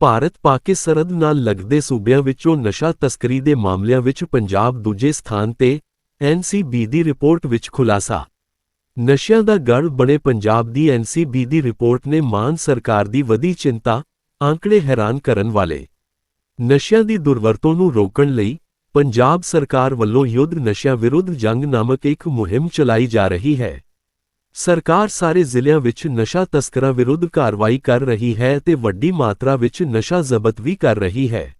ਭਾਰਤ ਪਾਕਿਸਤਾਨ ਸਰਹੱਦ ਨਾਲ ਲੱਗਦੇ ਸੂਬਿਆਂ ਵਿੱਚੋਂ ਨਸ਼ਾ ਤਸਕਰੀ ਦੇ ਮਾਮਲਿਆਂ ਵਿੱਚ ਪੰਜਾਬ ਦੂਜੇ ਸਥਾਨ ਤੇ ਐਨਸੀਬੀ ਦੀ ਰਿਪੋਰਟ ਵਿੱਚ ਖੁਲਾਸਾ। ਨਸ਼ਿਆਂ ਦਾ ਗੜ ਬਣੇ ਪੰਜਾਬ ਦੀ ਐਨਸੀਬੀ ਦੀ ਰਿਪੋਰਟ ਨੇ ਮਾਨ ਸਰਕਾਰ ਦੀ ਵਧੀ ਚਿੰਤਾ ਆંકੜੇ ਹੈਰਾਨ ਕਰਨ ਵਾਲੇ। ਨਸ਼ਿਆਂ ਦੀ ਦੁਰਵਰਤੋਂ ਨੂੰ ਰੋਕਣ ਲਈ ਪੰਜਾਬ ਸਰਕਾਰ ਵੱਲੋਂ ਯੁੱਧ ਨਸ਼ਿਆਂ ਵਿਰੁੱਧ ਜੰਗ ਨਾਮਕ ਇੱਕ ਮੁਹਿੰਮ ਚਲਾਈ ਜਾ ਰਹੀ ਹੈ। ਸਰਕਾਰ ਸਾਰੇ ਜ਼ਿਲ੍ਹਿਆਂ ਵਿੱਚ ਨਸ਼ਾ ਤਸਕਰਾਂ ਵਿਰੁੱਧ ਕਾਰਵਾਈ ਕਰ ਰਹੀ ਹੈ ਤੇ ਵੱਡੀ ਮਾਤਰਾ ਵਿੱਚ ਨਸ਼ਾ ਜ਼ਬਤ ਵੀ ਕਰ ਰਹੀ ਹੈ।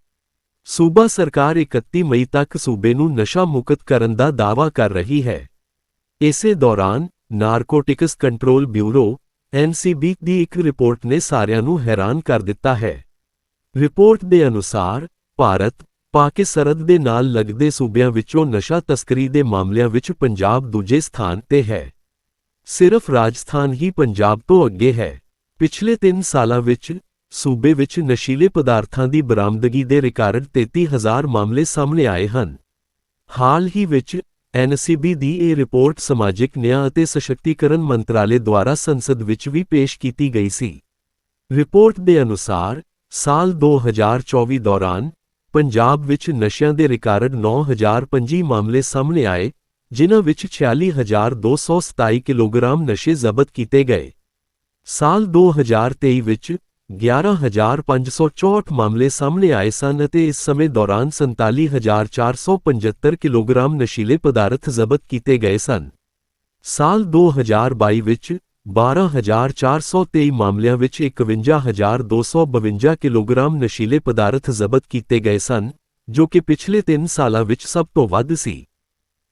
ਸੂਬਾ ਸਰਕਾਰ 31 ਮਈ ਤੱਕ ਸੂਬੇ ਨੂੰ ਨਸ਼ਾ ਮੁਕਤ ਕਰਨ ਦਾ ਦਾਅਵਾ ਕਰ ਰਹੀ ਹੈ। ਇਸੇ ਦੌਰਾਨ ਨਾਰਕੋਟਿਕਸ ਕੰਟਰੋਲ ਬਿਊਰੋ ਐਨਸੀਬੀ ਦੀ ਇੱਕ ਰਿਪੋਰਟ ਨੇ ਸਾਰਿਆਂ ਨੂੰ ਹੈਰਾਨ ਕਰ ਦਿੱਤਾ ਹੈ। ਰਿਪੋਰਟ ਦੇ ਅਨੁਸਾਰ ਭਾਰਤ, ਪਾਕਿਸਤਾਨ ਸਰਹੱਦ ਦੇ ਨਾਲ ਲੱਗਦੇ ਸੂਬਿਆਂ ਵਿੱਚੋਂ ਨਸ਼ਾ ਤਸਕਰੀ ਦੇ ਮਾਮਲਿਆਂ ਵਿੱਚ ਪੰਜਾਬ ਦੂਜੇ ਸਥਾਨ ਤੇ ਹੈ। ਸਿਰਫ ਰਾਜਸਥਾਨ ਹੀ ਪੰਜਾਬ ਤੋਂ ਅੱਗੇ ਹੈ। ਪਿਛਲੇ 3 ਸਾਲਾਂ ਵਿੱਚ ਸੂਬੇ ਵਿੱਚ ਨਸ਼ੀਲੇ ਪਦਾਰਥਾਂ ਦੀ ਬਰਾਮਦਗੀ ਦੇ ਰਿਕਾਰਡ 33000 ਮਾਮਲੇ ਸਾਹਮਣੇ ਆਏ ਹਨ। ਹਾਲ ਹੀ ਵਿੱਚ ਐਨਸੀਬੀ ਦੀ ਇਹ ਰਿਪੋਰਟ ਸਮਾਜਿਕ ਨਿਆਂ ਅਤੇ ਸਸ਼ਕਤੀਕਰਨ ਮੰਤਰਾਲੇ ਦੁਆਰਾ ਸੰਸਦ ਵਿੱਚ ਵੀ ਪੇਸ਼ ਕੀਤੀ ਗਈ ਸੀ। ਰਿਪੋਰਟ ਦੇ ਅਨੁਸਾਰ, ਸਾਲ 2024 ਦੌਰਾਨ ਪੰਜਾਬ ਵਿੱਚ ਨਸ਼ਿਆਂ ਦੇ ਰਿਕਾਰਡ 9025 ਮਾਮਲੇ ਸਾਹਮਣੇ ਆਏ ਜਿਨ੍ਹਾਂ ਵਿੱਚ 46227 ਕਿਲੋਗ੍ਰਾਮ ਨਸ਼ੇ ਜ਼ਬਤ ਕੀਤੇ ਗਏ ਸਾਲ 2023 ਵਿੱਚ 11564 ਮਾਮਲੇ ਸਾਹਮਣੇ ਆਏ ਸਨ ਅਤੇ ਇਸ ਸਮੇਂ ਦੌਰਾਨ 47475 ਕਿਲੋਗ੍ਰਾਮ ਨਸ਼ੀਲੇ ਪਦਾਰਥ ਜ਼ਬਤ ਕੀਤੇ ਗਏ ਸਨ ਸਾਲ 2022 ਵਿੱਚ 12423 ਮਾਮਲਿਆਂ ਵਿੱਚ 51252 ਕਿਲੋਗ੍ਰਾਮ ਨਸ਼ੀਲੇ ਪਦਾਰਥ ਜ਼ਬਤ ਕੀਤੇ ਗਏ ਸਨ ਜੋ ਕਿ ਪਿਛਲੇ 3 ਸਾਲਾਂ ਵਿੱਚ ਸਭ ਤੋਂ ਵੱਧ ਸੀ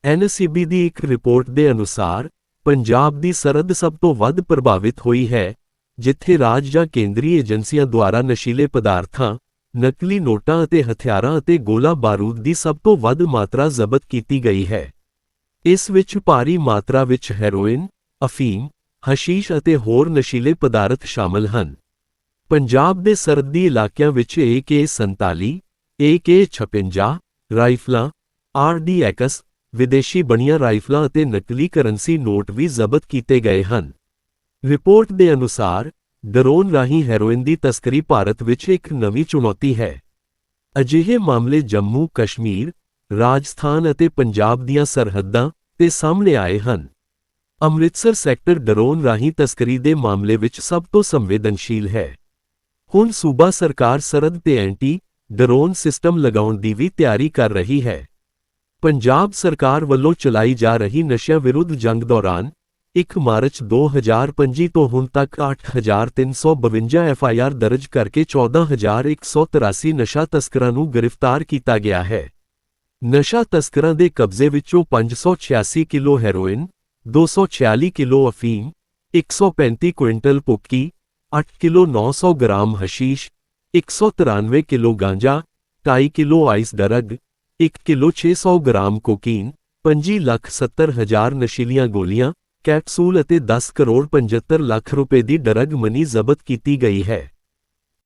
ਐਨਸੀਬੀ ਦੀ ਇੱਕ ਰਿਪੋਰਟ ਦੇ ਅਨੁਸਾਰ, ਪੰਜਾਬ ਦੀ ਸਰਹੱਦ ਸਭ ਤੋਂ ਵੱਧ ਪ੍ਰਭਾਵਿਤ ਹੋਈ ਹੈ, ਜਿੱਥੇ ਰਾਜ ਜਾਂ ਕੇਂਦਰੀ ਏਜੰਸੀਆਂ ਦੁਆਰਾ ਨਸ਼ੀਲੇ ਪਦਾਰਥਾਂ, ਨਕਲੀ ਨੋਟਾਂ ਅਤੇ ਹਥਿਆਰਾਂ ਅਤੇ ਗੋਲਾ ਬਾਰੂਦ ਦੀ ਸਭ ਤੋਂ ਵੱਧ ਮਾਤਰਾ ਜ਼ਬਤ ਕੀਤੀ ਗਈ ਹੈ। ਇਸ ਵਿੱਚ ਭਾਰੀ ਮਾਤਰਾ ਵਿੱਚ ਹੈਰੋਇਨ, ਅਫੀਮ, ਹਸ਼ੀਸ਼ ਅਤੇ ਹੋਰ ਨਸ਼ੀਲੇ ਪਦਾਰਥ ਸ਼ਾਮਲ ਹਨ। ਪੰਜਾਬ ਦੇ ਸਰਦੀ ਇਲਾਕਿਆਂ ਵਿੱਚ AK47 AK56 ਰਾਈਫਲਾਂ RDX ਵਿਦੇਸ਼ੀ ਬਣੀਆਂ ਰਾਈਫਲਾਂ ਅਤੇ ਨਕਲੀ ਕਰੰਸੀ ਨੋਟ ਵੀ ਜ਼ਬਤ ਕੀਤੇ ਗਏ ਹਨ। ਰਿਪੋਰਟ ਦੇ ਅਨੁਸਾਰ, ਡਰੋਨ ਰਾਹੀਂ ਹੈਰੋਇਨ ਦੀ ਤਸਕਰੀ ਭਾਰਤ ਵਿੱਚ ਇੱਕ ਨਵੀਂ ਚੁਣੌਤੀ ਹੈ। ਅਜਿਹੇ ਮਾਮਲੇ ਜੰਮੂ, ਕਸ਼ਮੀਰ, ਰਾਜਸਥਾਨ ਅਤੇ ਪੰਜਾਬ ਦੀਆਂ ਸਰਹੱਦਾਂ ਤੇ ਸਾਹਮਣੇ ਆਏ ਹਨ। ਅੰਮ੍ਰਿਤਸਰ ਸੈਕਟਰ ਡਰੋਨ ਰਾਹੀਂ ਤਸਕਰੀ ਦੇ ਮਾਮਲੇ ਵਿੱਚ ਸਭ ਤੋਂ ਸੰਵੇਦਨਸ਼ੀਲ ਹੈ। ਹੁਣ ਸੂਬਾ ਸਰਕਾਰ ਸਰਹੱਦ ਤੇ ਐਂਟੀ ਡਰੋਨ ਸਿਸਟਮ ਲਗਾਉਣ ਦੀ ਵੀ ਤਿਆਰੀ ਕਰ ਰਹੀ ਹੈ। ਪੰਜਾਬ ਸਰਕਾਰ ਵੱਲੋਂ ਚਲਾਈ ਜਾ ਰਹੀ ਨਸ਼ਿਆਂ ਵਿਰੁੱਧ ਜੰਗ ਦੌਰਾਨ 1 ਮਾਰਚ 2025 ਤੋਂ ਹੁਣ ਤੱਕ 8352 ਐਫਆਈਆਰ ਦਰਜ ਕਰਕੇ 14183 ਨਸ਼ਾ ਤਸਕਰਾਂ ਨੂੰ ਗ੍ਰਿਫਤਾਰ ਕੀਤਾ ਗਿਆ ਹੈ ਨਸ਼ਾ ਤਸਕਰਾਂ ਦੇ ਕਬਜ਼ੇ ਵਿੱਚੋਂ 586 ਕਿਲੋ ਹੈਰੋਇਨ 246 ਕਿਲੋ ਅਫੀਮ 135 ਕੁਇੰਟਲ ਪੁੱਕੀ 8 ਕਿਲੋ 900 ਗ੍ਰਾਮ ਹਸ਼ੀਸ਼ 193 ਕਿਲੋ ਗਾਂਜਾ 2.5 kilo ice drug 1 kilo 600 gram cocaine 25 lakh 70 ਹਜ਼ਾਰ ਨਸ਼ੀਲੀਆਂ ਗੋਲੀਆਂ, ਕੈਪਸੂਲ ਅਤੇ 10 ਕਰੋੜ 75 ਲੱਖ ਰੁਪਏ ਦੀ ਡਰੱਗ ਮਨੀ ਜ਼ਬਤ ਕੀਤੀ ਗਈ ਹੈ।